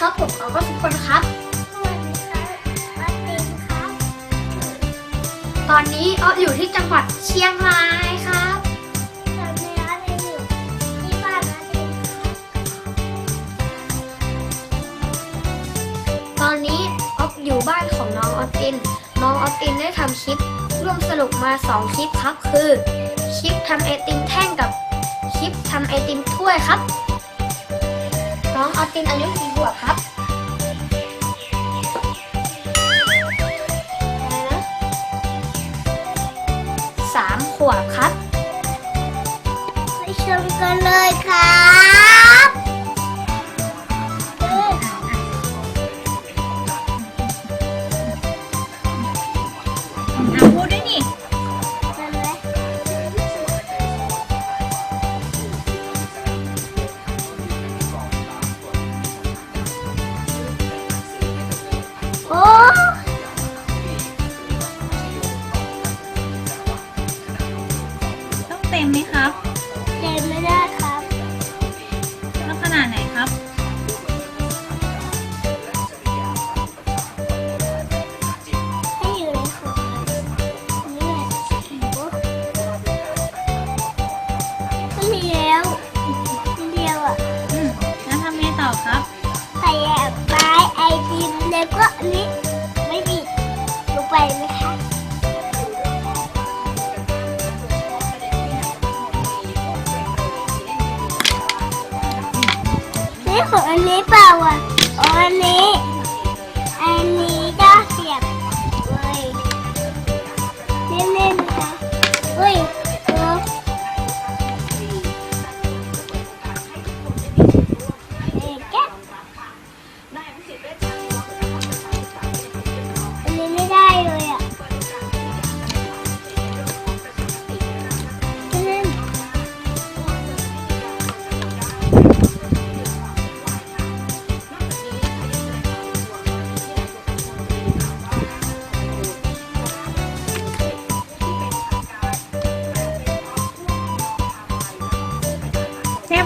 ครับผมเขาก็ทุกคนครับ ตอนนี้อ้ออยู่ที่จังหวัดเชียงรายครับตอนนี้ออฟอยู่บ้านของน้องออฟติน น้องออฟตินได้ทำคลิปร่วมสรุปมา 2 คลิปครับ คือ คลิปทำไอติมแท่งกับ คลิปทำไอติมถ้วยครับ กินอายุกี่ขวบครับอะไรนะสามขวบครับ ไปชมกันเลยค่ะ เต็มไหมครับ ของอันนี้เปล่าอะอันนี้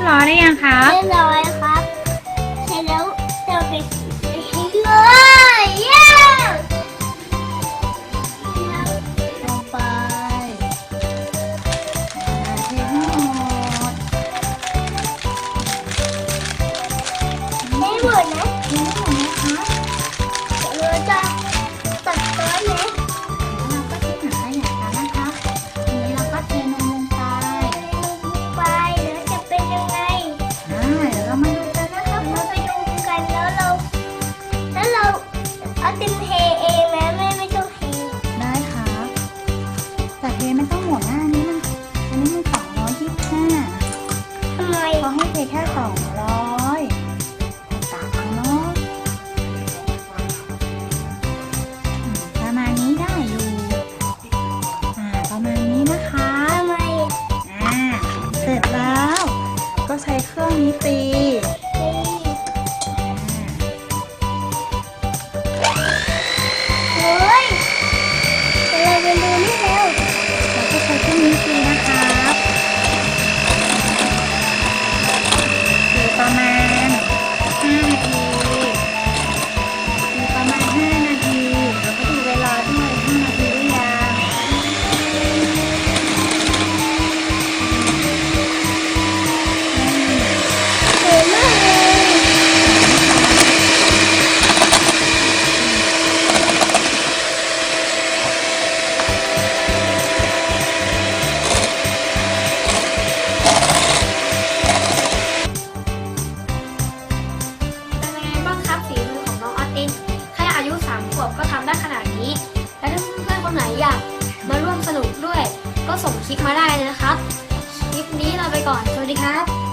ียบร้อยได้ยังครับ เรียบร้อยครับ ใช้แล้วจะไป Thank you. ก็ส่งคลิปมาได้เลยนะครับ คลิปนี้เราไปก่อน สวัสดีครับ